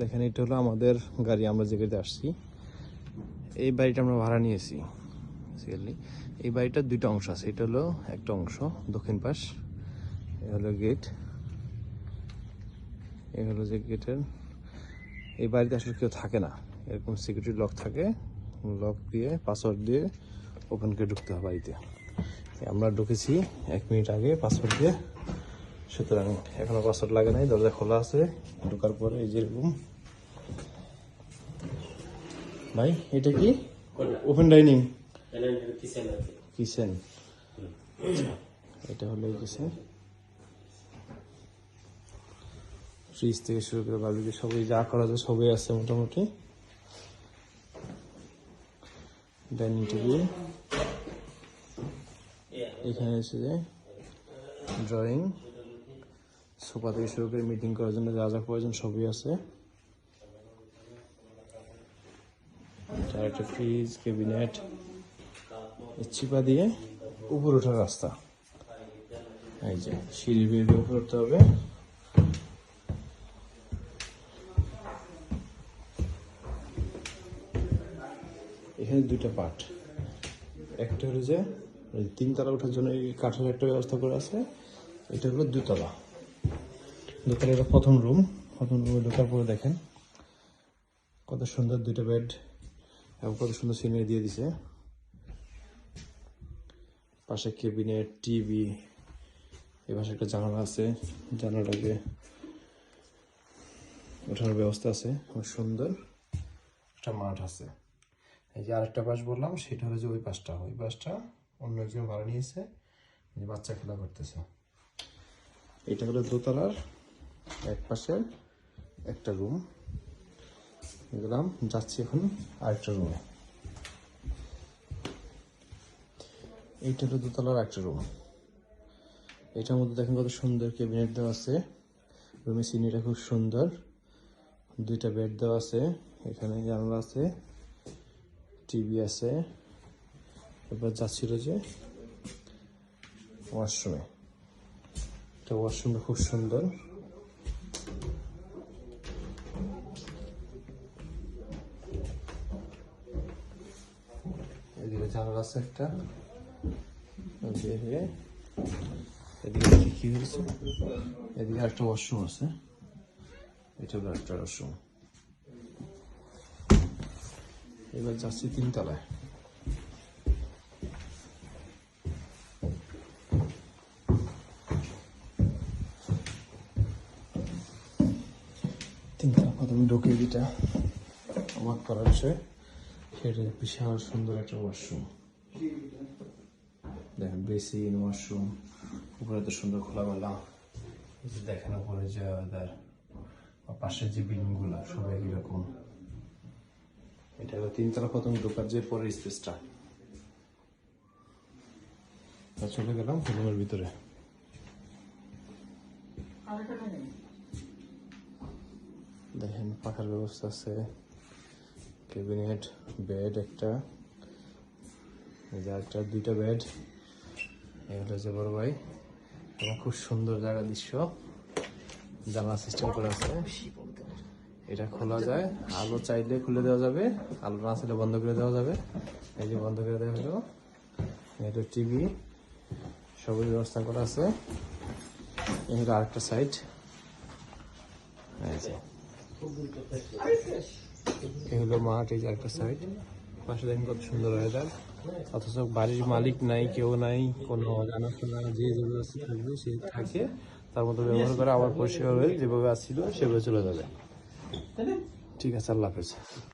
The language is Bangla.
দেখেন, এটা হলো আমাদের গাড়ি, আমরা যে গাড়িতে আসছি, এই বাড়িটা আমরা ভাড়া নিয়েছি বেসিক্যালি এই বাড়িটার দুইটা অংশ আছে, এটা হলো একটা অংশ, দক্ষিণ পাশ, এ হলো গেট এ হলো যে গেটের এই বাড়িতে আসলে কেউ থাকে না, এরকম সিকিউরিটি লক থাকে লক দিয়ে পাসওয়ার্ড দিয়ে ওপেন করে ঢুকতে হয় বাড়িতে। আমরা ঢুকেছি এক মিনিট আগে পাসওয়ার্ড দিয়ে, সুতরাং এখনও পাসওয়ার্ড লাগে নাই, দরজা খোলা আছে, ঢোকার পরে এই যে রুম ভাই এটা কি? ওপেন ডাইনিং কিচেন এটা হলো কিচেন ফ্রিজ থেকে শুরু করে বার্বিকে সবই যা করা যায় সবই আছে মোটামুটি। ডাইনিং টেবিল এখানে এসে যে ড্রয়িং সোফা থেকে শুরু করে মিটিং করার জন্য যা যা প্রয়োজন সবই আছে। আর একটা ফ্রিজ ক্যাবিনেট চিপা দিয়ে উপর ওঠার রাস্তা। এই যে, সিঁড়ি বেয়ে উপরে উঠতে হবে। এখানে দুইটা পার্ট। একটা হলো যে তিনতলা ওঠার জন্য এই কাঠের একটা ব্যবস্থা করে আছে। এটা হলো দুতলা। দোতলা এটা প্রথম রুম প্রথম রুমে ঢোকার পরে দেখেন, কত সুন্দর দুইটা বেড এবং কত সুন্দর সিনারি দিয়ে দিছে পাশে কেবিনেট টিভি এ পাশে একটা জানালা আছে। জানালাটাকে ওঠার ব্যবস্থা আছে। খুব সুন্দর। একটা মাঠ আছে। এই যে আরেকটা পাশ বললাম, সেটা হলো যে ওই পাশটা। ওই পাশটা অন্য একজন ভাড়া নিয়েছে। যে বাচ্চা খেলা করতেছে। এটা হলো দোতলার এক পাশের একটা রুম গেলাম যাচ্ছি এখন আরেকটা রুমে এইটা হলো দোতলার একটা রুম এটার মধ্যে দেখেন কত সুন্দর ক্যাবিনেট দেওয়া আছে। রুমের সিনিটা খুব সুন্দর। দুইটা বেড দেওয়া আছে। এখানে জানলা আছে। টিভি আছে। এবার যাচ্ছিল যে ওয়াশরুমে এটা ওয়াশরুমটা খুব সুন্দর। জানালা আছে একটা হয়ে এদিকে কি হয়েছে। এদিকে আছে। এটা একটা এবার যাচ্ছি তিনতলা প্রথমে ঢুকে যেটা আমার করার বিষয়। সেটা বিশাল সুন্দর একটা ওয়াশরুম দেখেন বেসিন ওয়াশরুম উপরে তো সুন্দর এই যে দেখেন, উপরে যে পাশের যে বিল্ডিংগুলা সবাই এরকম। এটা হলো তিনতলা প্রথম ঢোকার যে পরের স্পেসটা চলে গেলাম রুমের ভিতরে। দেখেন, পাখার ব্যবস্থা আছে। ক্যাবিনেট বেড একটা একটা দুইটা বেড, এগুলো হচ্ছে বড় ভাই। এবং খুব সুন্দর জায়গা দৃশ্য। জানলা সিস্টেম করে আছে। এটা খোলা যায়। আলো চাইলে খুলে দেওয়া যাবে, আলো না চাইলে বন্ধ করে দেওয়া যাবে। এই যে বন্ধ করে দেওয়া হলো। এটা টিভি। সবুজ ব্যবস্থা করা আছে। হলো আরেকটা সাইড। এই যে। এই হলো মাঠ এই একটা সাইড পাশে দেখেন কত সুন্দর ওয়েদার অথচ বাড়ির মালিক নাই, কেউ নাই, কোনো জানাশোনা যে যেভাবে থাকবে, সে থাকে। তার মতো ব্যবহার করে আবার পরিষ্কার হয়ে যেভাবে আসছিল, সেভাবে চলে যাবে। ঠিক আছে, আল্লাহ হাফেজ।